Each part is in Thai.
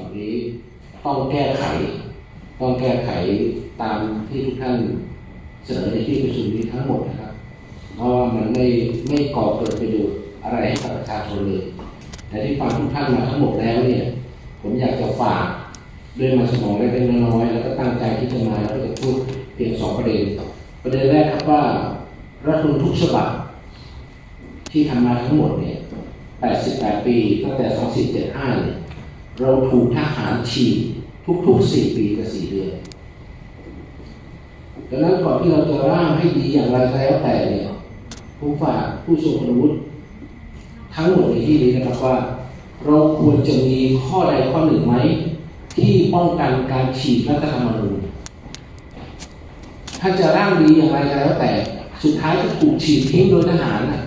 บับนี้ต้องแก้ไข ต้องแก้ไขตามที่ทุกท่านเสนอในที่ประชุมนี้ทั้งหมดนะครับ เพราะว่ามันไม่ไม่ก่อเกิดประโยชน์อะไรให้กับประชาชนเลยแต่ที่ฟังทุกท่านมาทั้งหมดแล้วเนี่ย ผมอยากจะฝากด้วยมันสมองเล็กน้อยแล้วก็ตั้งใจที่จะมาแล้วก็จะพูดเพียงสองประเด็น ประเด็นแรกครับว่ารัฐธรรมนูญทุกฉบับที่ทำมาทั้งหมดเนี่ย 88 ปีตั้งแต่ 2475เนี่ย เราถูกทหารฉีดทุกๆ4ปีกับ4เดือนดังนั้นก่อนที่เราจะร่างให้ดีอย่างไรแล้วแต่เนี่ยผู้ฝากผู้ทรงคุณวุฒิทั้งหมดในที่นี้นะครับว่า เราควรจะมีข้อใดข้อหนึ่งไหม ที่ป้องกันการฉีกรัฐธรรมนูญถ้าจะร่างดีอย่างไรแล้วแต่ สุดท้ายจะถูกฉีกทิ้งโดยทหารนะ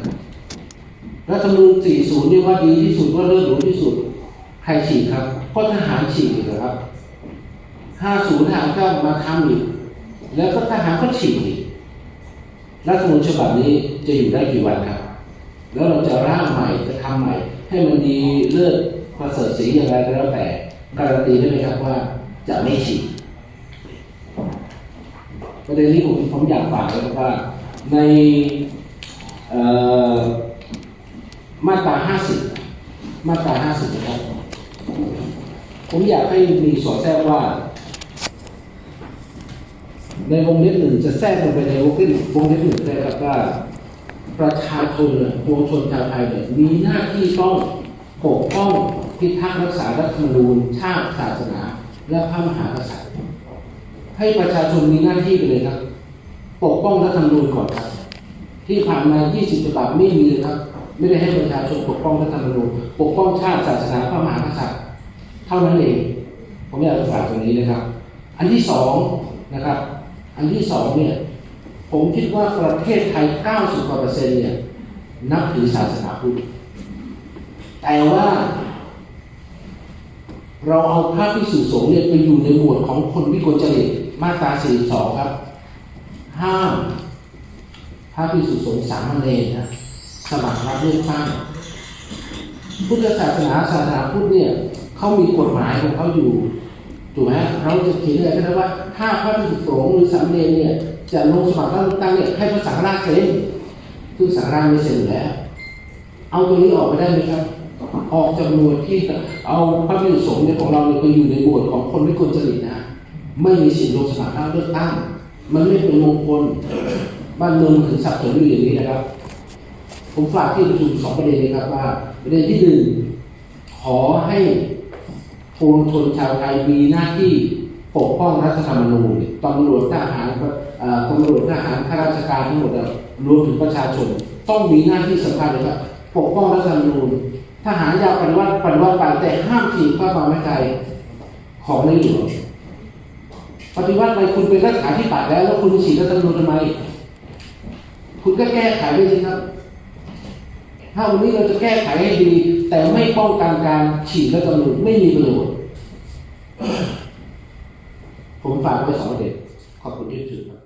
รัฐธรรมนูญ40นี่ว่าดีที่สุดว่าเลิศหรูที่สุด ใครฉีกครับก็ทหารฉีกเหรอครับ50ทหารก็มาทำอีก แล้วก็ทหารก็ฉีกอีกรัฐมนูญฉบับนี้จะอยู่ได้กี่วันครับ แล้วเราจะร่างใหม่จะทำใหม่ ให้มันดีเลิศประเสริฐสีอย่างไรก็แล้วแต่การันตีได้ไหมครับว่าจะไม่ฉีกประเด็นนี้ผมผมอยากฝากไว้ครับว่าในมาตรา 50 มาตรา 50นะครับ ผมอยากให้มีสอดแทรกว่า ในวงเล็บหนึ่งจะแทรกลงไปในวงเล็บวงเล็บหนึ่งได้ครับว่าประชาชนเนี่ยปวงชนชาวไทยเนี่ยมีหน้าที่ต้องปกป้องพิทักษ์รักษารัฐธรรมนูญชาติศาสนา และพระมหากษัตริย์ ให้ประชาชนมีหน้าที่ไปเลยครับ ปกป้องรัฐธรรมนูญก่อนครับ ที่ผ่านมา 20ฉบับไม่มีเลยครับ ไม่ได้ให้ประชาชนปกป้องรัฐธรรมนูญปกป้องชาติศาสนาพระมหากษัตริย์ ท่านั้นเอง ผมอยากจะฝากตรงนี้นะครับ อันที่สองนะครับ อันที่สองเนี่ย ผมคิดว่าประเทศไทย 90กว่าเปอร์เซ็นต์เนี่ยนับถือศาสนาพุทธ แต่ว่า เราเอาพระพิสุสงฆ์เนี่ยไปอยู่ในหมวดของคนวิกลจริตมาตรา42ครับ ห้ามพระพิสุสงฆ์สามเณรนะสมัครรับเลือกตั้งพุทธศาสนาศาสนาพุทธเนี่ย เขามีกฎหมายของเขาอยู่ถูกไหมเราจะเขียนอะไรก็ได้ว่า ถ้าพระภิกษุสงฆ์หรือสามเณรเนี่ยจะลงสมัครรับเลือกตั้งเนี่ยให้พระสังฆราชเซ็นคือสังฆราชไม่เซ็นแล้ว เอาตัวนี้ออกไปได้ไหมครับ ออกจากหมวดที่เอาพระภิกษุสงฆ์เนี่ยของเราเนี่ยไปอยู่ในหมวดของคนไม่ควรจริตนะไม่มีสิทธิ์ลงสมัครรับเลือกตั้ง มันไม่เป็นมงคลบ้านเมืองมันถึงสับสนอยู่อย่างนี้นะครับ ผมฝากที่ประชุมสองประเด็นนะครับว่าประเด็นที่หนึ่งขอให้ วงชนชาวไทยมีหน้าที่ปกป้องรัฐธรรมนูญตำรวจทหารตำรวจทหารข้าราชการทั้งหมดรวมถึงประชาชน ต้องมีหน้าที่สำคัญเลยครับปกป้องรัฐธรรมนูญทหารยากปฏิวัติปฏิวัติไปแต่ห้ามฉีกพระบรมไทยของในหลวงปฏิวัติไปคุณเป็นรัฐาธิปัตย์แล้วแล้วคุณฉีกรัฐธรรมนูญทำไม คุณก็แก้ไขไปสิครับ ถ้าวันนี้เราจะแก้ไขให้ดี แต่ไม่ป้องกันการฉีดและตำรวจไม่มีประโยชน์ผมฝากไว้สองประเด็นขอบคุณที่ถือครับ